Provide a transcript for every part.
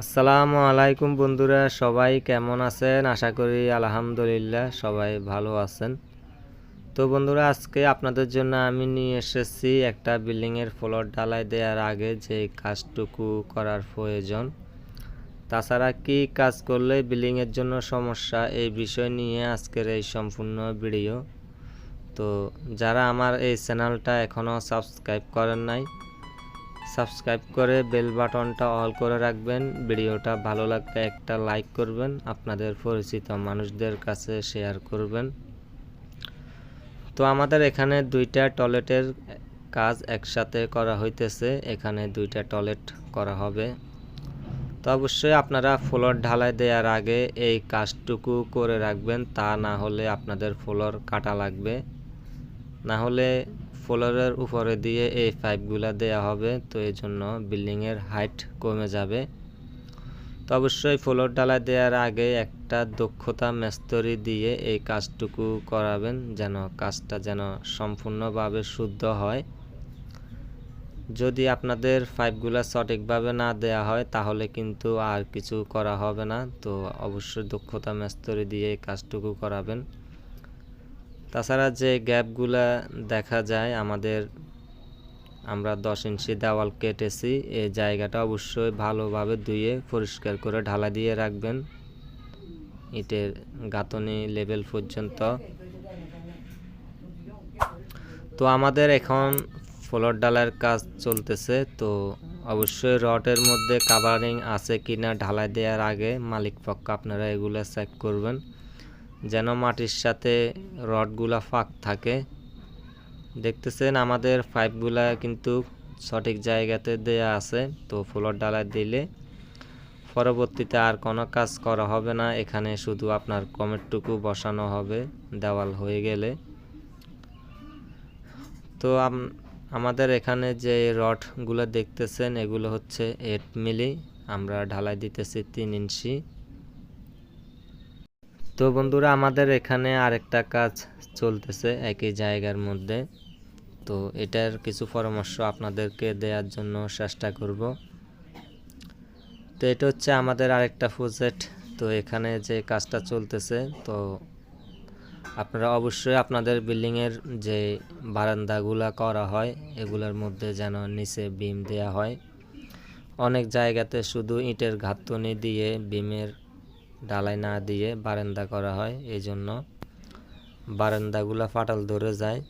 আসসালামু আলাইকুম বন্ধুরা, সবাই কেমন আছেন? আশা করি আলহামদুলিল্লাহ সবাই ভালো আছেন। তো বন্ধুরা, আজকে আপনাদের জন্য আমি নিয়ে এসেছি একটা বিল্ডিংয়ের ফ্লোর ঢালাই দেওয়ার আগে যে কাজটুকু করার প্রয়োজন। তাছাড়া কি কাজ করলে বিল্ডিংয়ের জন্য সমস্যা, এই বিষয় নিয়ে আজকের এই সম্পূর্ণ ভিডিও। তো যারা আমার এই চ্যানেলটা এখনও সাবস্ক্রাইব করেন নাই সাবস্ক্রাইব করে বেল বাটনটা অল করে রাখবেন। ভিডিওটা ভালো লাগলে একটা লাইক করবেন, আপনাদের পরিচিত মানুষদের কাছে শেয়ার করবেন। তো আমাদের এখানে দুইটা টয়লেটের কাজ একসাথে করা হইতেছে, এখানে দুইটা টয়লেট করা হবে। তো অবশ্যই আপনারা ফ্লোর ঢালাই দেওয়ার আগে এই কাজটুকু করে রাখবেন, তা না হলে আপনাদের ফ্লোর কাটা লাগবে। না হলে ফ্লোরের উপরে দিয়ে এই পাইপগুলো দেয়া হবে, তো এই জন্য বিল্ডিংয়ের হাইট কমে যাবে। তো অবশ্যই ফ্লোর ডালা দেওয়ার আগে একটা দক্ষতা মেস্তরি দিয়ে এই কাজটুকু করাবেন, যেন কাজটা যেন সম্পূর্ণভাবে শুদ্ধ হয়। যদি আপনাদের পাইপগুলো সঠিকভাবে না দেয়া হয়, তাহলে কিন্তু আর কিছু করা হবে না, তো অবশ্যই দক্ষতা মেস্তরি দিয়ে এই কাজটুকু করাবেন। তাছাড়া যে গ্যাপগুলা দেখা যায়, আমাদের আমরা দশ ইঞ্চি দেওয়াল কেটেছি এই জায়গাটা অবশ্যই ভালোভাবে ধুয়ে পরিষ্কার করে ঢালা দিয়ে রাখবেন। ইটের গাঁথনি লেভেল পর্যন্ত। তো আমাদের এখন ফ্লোর ডালার কাজ চলতেছে, তো অবশ্যই রডের মধ্যে কাভারিং আছে কিনা ঢালাই দেওয়ার আগে মালিক পক্ষ আপনারা এগুলো চেক করবেন। যেন মাটির সাথে রডগুলা ফাঁক থাকে। দেখতেছেন আমাদের পাইপগুলা কিন্তু সঠিক জায়গাতে দেয়া আছে, তো ফ্লোর ডালা দিলে পরবর্তীতে আর কোনো কাজ করা হবে না। এখানে শুধু আপনার কমেটটুকু বসানো হবে, দেওয়াল হয়ে গেলে। তো আমাদের এখানে যে রডগুলো দেখতেছেন, এগুলো হচ্ছে এইট মিলি আমরা ঢালাই দিতেছি তিন ইঞ্চি। তো বন্ধুরা, আমাদের এখানে আরেকটা কাজ চলতেছে একই জায়গার মধ্যে। তো এটার কিছু পরামর্শ আপনাদেরকে দেওয়ার জন্য চেষ্টা করব। তো এটা হচ্ছে আমাদের আরেকটা প্রজেক্ট তো এখানে যে কাজটা চলতেছে, তো আপনারা অবশ্যই আপনাদের বিল্ডিংয়ের যে বারান্দাগুলা করা হয়, এগুলোর মধ্যে যেন নিচে বিম দেয়া হয়। অনেক জায়গাতে শুধু ইটের ঘাতনি দিয়ে বিমের ডালাই না দিয়ে বারান্দা করা হয় এই জন্য বারান্দাগুলো ফাটাল ধরে যায়।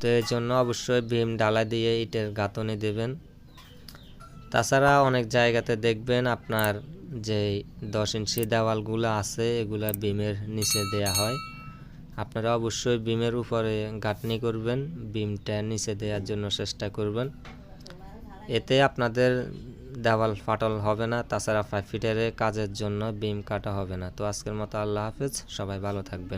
তো এই জন্য অবশ্যই ভীম ডালাই দিয়ে ইটের গাঁথনি দেবেন। তাছাড়া অনেক জায়গাতে দেখবেন আপনার যে দশ ইঞ্চি দেওয়ালগুলো আছে, এগুলা বিমের নিচে দেয়া হয়। আপনারা অবশ্যই বিমের উপরে গাঁটনি করবেন বিমটা নিচে দেওয়ার জন্য চেষ্টা করবেন। এতে আপনাদের দেওয়াল ফাটল হবে না, তাছাড়া ফাইভ ফিটারের কাজের জন্য বিম কাটা হবে না। তো আজকের মতো আল্লাহ হাফিজ, সবাই ভালো থাকবেন।